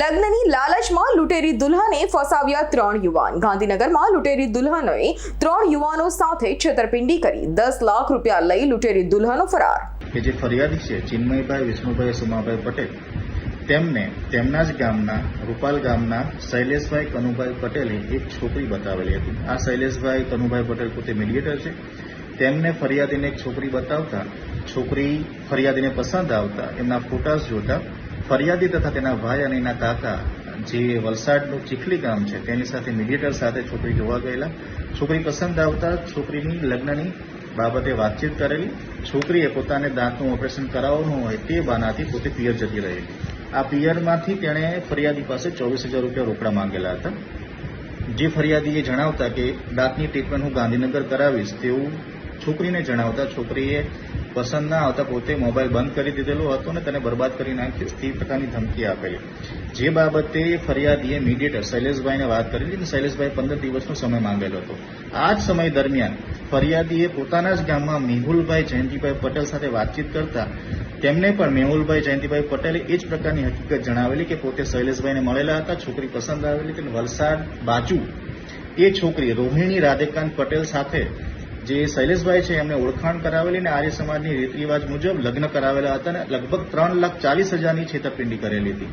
લગ્નની લાલચમાં લૂંટેરી દુલ્હને ફસાવ્યા ત્રણ યુવાન. ગાંધીનગરમાં લૂંટેરી દુલ્હનોએ ત્રણ યુવાનો સાથે છેતરપિંડી કરી દસ લાખ રૂપિયા લઈ લૂંટેરી દુલ્હનો ફરાર. કે જે ફરિયાદી છે, ચિન્મયભાઈ, વિષ્ણુભાઈ, સુમાભાઈ પટેલ, તેમને તેમના જ ગામના, રૂપાલ ગામના શૈલેષભાઈ કનુભાઈ પટેલે એક છોકરી બતાવેલી હતી. આ શૈલેષભાઈ કનુભાઈ પટેલ પોતે મીડિયેટર છે. તેમને ફરિયાદીને એક છોકરી બતાવતા, છોકરી ફરિયાદીને પસંદ આવતા, એમના ફોટાસ જોતા ફરિયાદી તથા તેના ભાઈ અને એના કાકા જે વલસાડનું ચીખલી ગામ છે, તેની સાથે મીડિયેટર સાથે છોકરી જોવા ગયેલા. છોકરી પસંદ આવતા છોકરીની લગ્નની બાબતે વાતચીત કરેલી. છોકરીએ પોતાને દાંતનું ઓપરેશન કરાવવાનું હોય તે બાનાથી પોતે પિયર જતી રહેલી. આ પિયરમાંથી તેણે ફરિયાદી પાસે ચોવીસ હજાર રૂપિયા રોકડા માંગેલા હતા. જે ફરિયાદીએ જણાવતા કે, દાંતની ટ્રીટમેન્ટ હું ગાંધીનગર કરાવીશ. તેવું છોકરીને જણાવતા છોકરીએ પસંદ ના આવતા પોતે મોબાઈલ બંધ કરી દીધેલો હતો ને તેને બરબાદ કરી નાખ્યો. તે પ્રકારની ધમકી આપેલી. જે બાબતે ફરિયાદીએ મીડિયેટર શૈલેષભાઈને વાત કરેલી અને શૈલેષભાઈ પંદર દિવસનો સમય માંગેલો હતો. આ જ સમય દરમિયાન ફરિયાદીએ પોતાના જ ગામમાં મેહુલભાઈ જયંતિભાઈ પટેલ સાથે વાતચીત કરતા તેમને પણ મેહુલભાઈ જયંતિભાઈ પટેલે એ જ પ્રકારની હકીકત જણાવેલી કે પોતે શૈલેષભાઈને મળેલા હતા, છોકરી પસંદ આવેલી કે વલસાડ બાજુ એ છોકરી રોહિણી રાધેકાંત પટેલ સાથે જે શૈલેષભાઈ છે, એમને ઓળખાણ કરાવેલી અને આર્ય સમાજની રીત રિવાજ મુજબ લગ્ન કરાવેલા હતા અને લગભગ ત્રણ લાખ ચાલીસ હજારની છેતરપિંડી કરેલી હતી.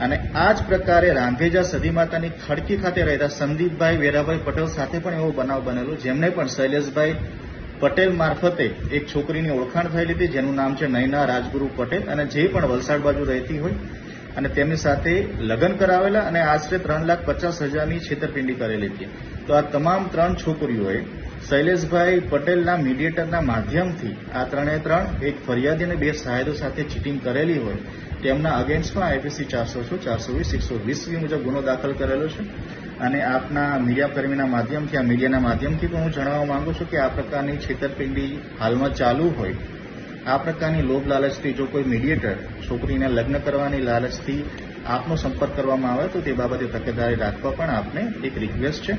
અને આ જ પ્રકારે રાંધેજા સદી માતાની ખડકી ખાતે રહેતા સંદીપભાઈ વેરાભાઈ પટેલ સાથે પણ એવો બનાવ બનેલો, જેમને પણ શૈલેષભાઈ પટેલ મારફતે એક છોકરીની ઓળખાણ થયેલી હતી, જેનું નામ છે નયના રાજગુરુ પટેલ અને જે પણ વલસાડ બાજુ રહેતી હોય. અને તેમની સાથે લગ્ન કરાવેલા અને આશરે ત્રણ લાખ પચાસ હજારની છેતરપિંડી કરેલી હતી. તો આ તમામ ત્રણ છોકરીઓએ શૈલેષભાઈ પટેલના મીડિયેટરના માધ્યમથી આ ત્રણે ત્રણ એક ફરિયાદી અને બે સહાયતો સાથે ચીટિંગ કરેલી હોય, તેમના અગેન્સ્ટમાં આઈપીસી ચારસો છ ચારસો વીસ, એકસો વીસ મુજબ ગુનો દાખલ કરેલો છે. અને આપના મીડિયાકર્મીના માધ્યમથી, આ મીડિયાના માધ્યમથી પણ હું જણાવવા માંગુ છું કે આ પ્રકારની છેતરપિંડી હાલમાં ચાલુ હોય. આ પ્રકારની લોભ લાલચથી જો કોઈ મીડિયેટર છોકરીને લગ્ન કરવાની લાલચથી આપનો સંપર્ક કરવામાં આવે તો તે બાબતે તકેદારી રાખવા પણ આપને એક રિક્વેસ્ટ છે.